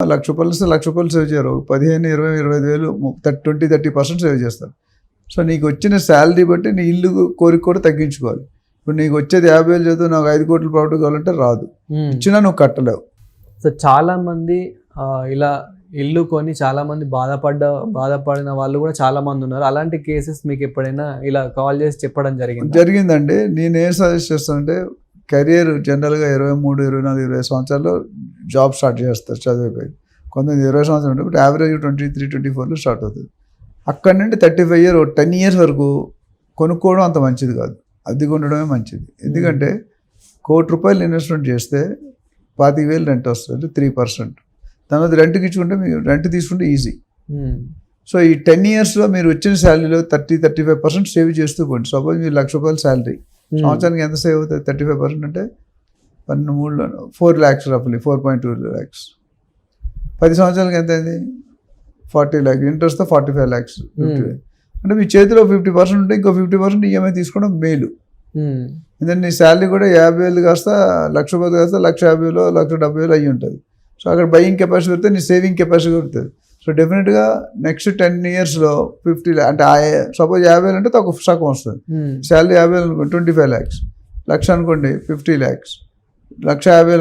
లక్ష రూపాయలు ఇస్తే లక్ష రూపాయలు సేవ్ చేయరు. పదిహేను ఇరవై ఇరవై ఐదు వేలు ట్వంటీ థర్టీ పర్సెంట్ సేవ్ చేస్తారు. సో నీకు వచ్చిన శాలరీ బట్టి నీ ఇల్లు కోరిక కూడా తగ్గించుకోవాలి. ఇప్పుడు నీకు వచ్చేది యాభై వేలు చదువు నాకు ఐదు కోట్ల ప్రాఫిట్ కావాలంటే రాదు. ఇచ్చినా నువ్వు కట్టలేవు. సో చాలా మంది ఆ, ఇలా ఇల్లు కొని చాలా మంది బాధపడ్డ బాధపడిన వాళ్ళు కూడా చాలా మంది ఉన్నారు. అలాంటి కేసెస్ మీకు ఎప్పుడైనా ఇలా కాల్ చేసి చెప్పడం జరిగింది? జరిగిందండి. నేను ఏం సజెస్ట్ చేస్తానంటే కెరియర్ జనరల్గా ఇరవై మూడు ఇరవై నాలుగు ఇరవై సంవత్సరాల్లో జాబ్ స్టార్ట్ చేస్తారు చదివిపోయి కొంతమంది ఇరవై సంవత్సరాలు ఉంటుంది but average twenty three twenty ఫోర్లో స్టార్ట్ అవుతుంది. అక్కడ నుండి thirty five year ten years వరకు కొనుక్కోవడం అంత మంచిది కాదు. అద్దె ఉండడమే మంచిది. ఎందుకంటే కోటి రూపాయలు ఇన్వెస్ట్మెంట్ చేస్తే పాతిక వేలు రెంట్ వస్తుంది త్రీ పర్సెంట్ తర్వాత రెంట్కి ఇచ్చుకుంటే మీరు రెంట్ తీసుకుంటే ఈజీ. సో ఈ టెన్ ఇయర్స్లో మీరు వచ్చిన శాలరీలో thirty thirty five percent save చేస్తూ పోండి. సపోజ్ మీరు లక్ష రూపాయల శాలరీ. సంవత్సరానికి ఎంత సేవ్ అవుతుంది? థర్టీ ఫైవ్ పర్సెంట్ అంటే పన్నెండు మూడు ఫోర్ ల్యాక్స్ రఫ్లీ ఫోర్ పాయింట్ టూ ల్యాక్స్ పది సంవత్సరాలకి ఎంత అయింది ఫార్టీ ల్యాక్స్ ఇంట్రెస్ట్తో ఫార్టీ ఫైవ్ ల్యాక్స్ Hmm. అంటే మీ చేతిలో ఫిఫ్టీ పర్సెంట్ ఉంటే ఇంకో ఫిఫ్టీ పర్సెంట్ ఈఎంఐ తీసుకోవడం మేలు. మ్మ్. ఎందుకంటే నీ శాలరీ కూడా యాభై వేలు కాస్త లక్ష రూపాయలు కాస్త లక్ష యాభై వేలు లక్ష డెబ్బై వేలు అయ్యి ఉంటుంది. సో అక్కడ బయింగ్ కెపాసిటీ పెడితే నీ సేవింగ్ కెపాసిటీ పెడుతుంది సో డెఫినెట్గా నెక్స్ట్ టెన్ ఇయర్స్లో ఫిఫ్టీ అంటే సపోజ్ యాభై వేలు అంటే ఒక సగం వస్తుంది. మ్మ్. శాలరీ యాభై వేలు అనుకోండి ట్వంటీ ఫైవ్ ల్యాక్స్ లక్ష అనుకోండి ఫిఫ్టీ ల్యాక్స్ లక్ష యాభై